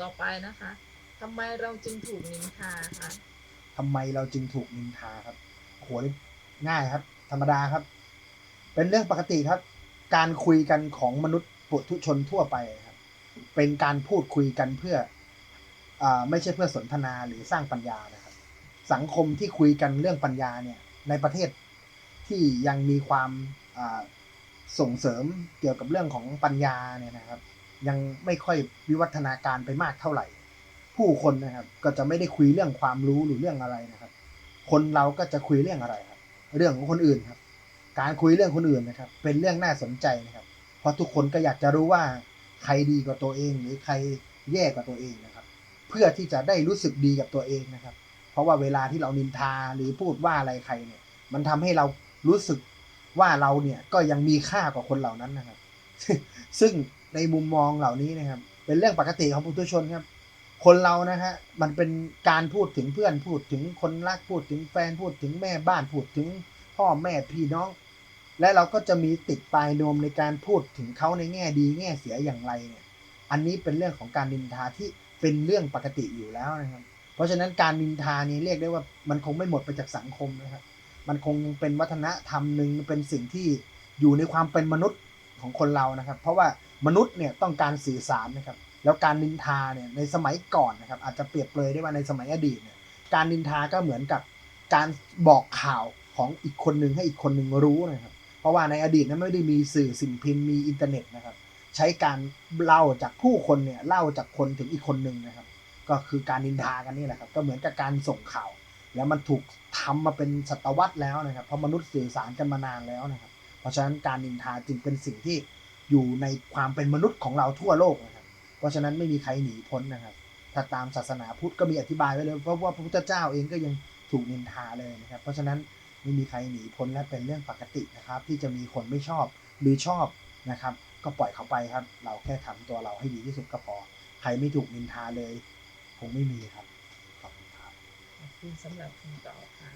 ต่อไปนะคะทำไมเราจึงถูกนินทาคะทำไมเราจึงถูกนินทาครับโหนี่ง่ายครับ ธรรมดาครับ เป็นเรื่องปกติครับ การคุยกันของมนุษย์ปุถุชนทั่วไปครับ เป็นการพูดคุยกันเพื่ออไม่ใช่เพื่อสนทนาหรือสร้างปัญญานะครับ สังคมที่คุยกันเรื่องปัญญาเนี่ย ในประเทศที่ยังมีความส่งเสริมเกี่ยวกับเรื่องของปัญญาเนี่ยนะครับ ยังไม่ค่อยวิวัฒนาการไปมากเท่าไหร่ ผู้คนนะครับ ก็จะไม่ได้คุยเรื่องความรู้หรือเรื่องอะไรนะครับ คนเราก็จะคุยเรื่องอะไรครับ เรื่องของคนอื่นครับ การคุยเรื่องคนอื่นนะครับ เป็นเรื่องน่าสนใจนะครับ เพราะทุกคนก็อยากจะรู้ว่าใครดีกว่าตัวเอง หรือใครแย่กว่าตัวเองนะครับ เพื่อที่จะได้รู้สึกดีกับตัวเองนะครับ เพราะว่าเวลาที่เรานินทาหรือพูดว่าอะไรใครเนี่ย มันทำให้เรารู้สึกว่าเราเนี่ยก็ยังมีค่ากว่าคนเหล่านั้นนะครับ ซึ่ง ในมุมมองเหล่านี้นะครับ เป็นเรื่องปกติของปุถุชนครับ คนเรานะฮะมันเป็นการพูดถึงเพื่อนพูดถึงคนรักพูดถึงแฟนพูดถึงแม่บ้านพูดถึงพ่อแม่พี่น้อง และเราก็จะมีติดปลายนวมในการพูดถึงเขาในแง่ดีแง่เสียอย่างไรเนี่ยอันนี้เป็นเรื่องของการนินทาที่เป็นเรื่องปกติอยู่แล้วนะครับ เพราะฉะนั้นการนินทานี้เรียกได้ว่ามันคงไม่หมดไปจากสังคมนะครับ มันคงยังเป็นวัฒนธรรมหนึ่งเป็นสิ่งที่อยู่ในความเป็นมนุษย์ของคนเรานะครับ เพราะว่า มนุษย์เนี่ยต้องการสื่อสารนะครับ แล้วการนินทาเนี่ยในสมัยก่อนนะครับ อาจจะเปรียบเปรยได้ว่าในสมัยอดีตเนี่ยการนินทาก็เหมือนกับการบอกข่าวของอีกคนหนึ่งให้อีกคนหนึ่งรู้นะครับ เพราะว่าในอดีตนั้นไม่ได้มีสื่อสิ่งพิมพ์มีอินเทอร์เน็ตนะครับ ใช้การเล่าจากผู้คนเนี่ยเล่าจากคนถึงอีกคนหนึ่งนะครับ ก็คือการนินทากันนี่แหละครับ ก็เหมือนกับการส่งข่าว แล้วมันถูกทำมาเป็นศตวรรษแล้วนะครับ เพราะมนุษย์สื่อสารกันมานานแล้วนะครับ เพราะฉะนั้นการนินทาจึงเป็นสิ่งที่ อยู่ในความเป็นมนุษย์ของเราทั่วโลกนะครับ เพราะฉะนั้นไม่มีใครหนีพ้นนะครับ ถ้าตามศาสนาพุทธก็มีอธิบายไว้เลยเพราะว่าพระพุทธเจ้าเองก็ยังถูกนินทาเลยนะครับ เพราะฉะนั้นไม่มีใครหนีพ้นและเป็นเรื่องปกตินะครับ ที่จะมีคนไม่ชอบหรือชอบนะครับ ก็ปล่อยเขาไปครับ เราแค่ทำตัวเราให้ดีที่สุดก็พอ ใครไม่ถูกนินทาเลยคงไม่มีครับขอบคุณครับขอบคุณสำหรับคำตอบค่ะ